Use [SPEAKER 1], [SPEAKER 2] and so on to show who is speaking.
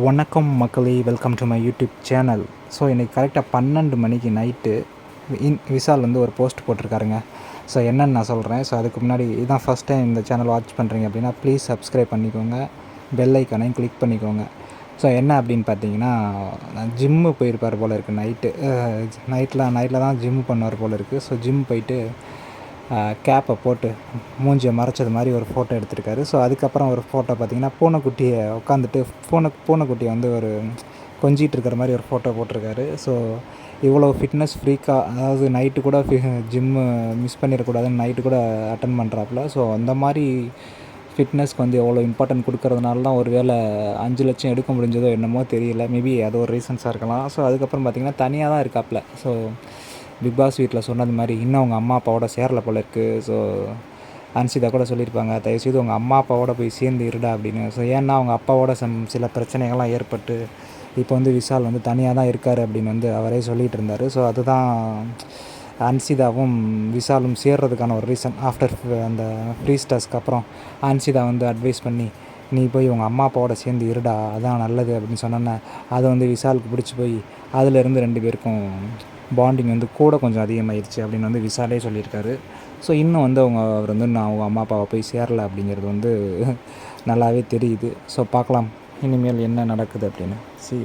[SPEAKER 1] வணக்கம் மக்களே welcome to my YouTube channel so இன்றைக்கி கரெக்டாக பன்னெண்டு மணிக்கு நைட்டு இன் விசால் வந்து ஒரு போஸ்ட் போட்டிருக்காருங்க. ஸோ என்னன்னு நான் சொல்கிறேன் ஸோ அதுக்கு முன்னாடி இதான் ஃபஸ்ட் டைம் இந்த சேனல் வாட்ச் பண்ணுறீங்க அப்படின்னா ப்ளீஸ் சப்ஸ்கிரைப் பண்ணிக்கோங்க. பெல் ஐக்கானையும் கிளிக் பண்ணிக்கோங்க. ஸோ என்ன அப்படின்னு பார்த்தீங்கன்னா ஜிம்மு போயிருப்பார் போல் இருக்குது நைட்டு நைட்டில் நைட்டில் தான் ஜிம் பண்ணுவார் போல் இருக்குது ஸோ ஜிம் போயிட்டு கேப்பை போட்டு மூஞ்சியை மறைச்சது மாதிரி ஒரு ஃபோட்டோ எடுத்திருக்காரு. ஸோ அதுக்கப்புறம் ஒரு ஃபோட்டோ பார்த்திங்கன்னா பூனைக்குட்டியை உட்காந்துட்டு பூனை பூனைக்குட்டியை வந்து ஒரு கொஞ்சிகிட்டு இருக்கிற மாதிரி ஒரு ஃபோட்டோ போட்டிருக்காரு. ஸோ இவ்வளோ ஃபிட்னஸ் ஃப்ரீக்காக அதாவது நைட்டு கூட ஜிம்மு மிஸ் பண்ணிடக்கூடாதுன்னு நைட்டு கூட அட்டன் பண்ணுறாப்புல ஸோ அந்த மாதிரி ஃபிட்னஸ்க்கு வந்து எவ்வளோ இம்பார்ட்டன்ட் கொடுக்கறதுனால தான் ஒரு வேளை அஞ்சு லட்சம் எடுக்க முடிஞ்சதோ என்னமோ தெரியல. மேபி அது ஒரு ரீசன்ஸாக இருக்கலாம். ஸோ அதுக்கப்புறம் பார்த்திங்கன்னா தனியாக தான் இருக்காப்புல. ஸோ பிக் பாஸ் வீட்டில் சொன்னது மாதிரி இன்னும் அவங்க அம்மா அப்பாவோட சேரல போல இருக்குது ஸோ அன்சிதா கூட சொல்லியிருப்பாங்க தயவுசெய்து உங்கள் அம்மா அப்பாவோட போய் சேர்ந்து இருடா அப்படின்னு. ஸோ ஏன்னா அவங்க அப்பாவோட சம் சில பிரச்சனைகள்லாம் ஏற்பட்டு இப்போ வந்து விஷால் வந்து தனியாக தான் இருக்கார் அப்படின்னு வந்து அவரே சொல்லிகிட்டு இருந்தார். ஸோ அதுதான் அன்சிதாவும் விசாலும் சேர்றதுக்கான ஒரு ரீசன் ஆஃப்டர் அந்த ஃப்ரீ ஸ்டாஸ்க்கு அப்புறம் அன்சிதா வந்து அட்வைஸ் பண்ணி நீ போய் உங்கள் அம்மா அப்பாவோட சேர்ந்து இருடா அதான் நல்லது அப்படின்னு சொன்னோன்னே அது வந்து விசாலுக்கு பிடிச்சி போய் அதிலேருந்து ரெண்டு பேருக்கும் பாண்டிங் வந்து கூட கொஞ்சம் அதிகமாகிடுச்சு அப்படின்னு வந்து விசாலே சொல்லியிருக்காரு. ஸோ இன்னும் வந்து அவங்க அவர் வந்து நான் அவங்க அம்மா அப்பாவை போய் சேரலை அப்படிங்கிறது வந்து நல்லாவே தெரியுது. ஸோ பார்க்கலாம். இனிமேல் என்ன நடக்குது அப்படின்னு. See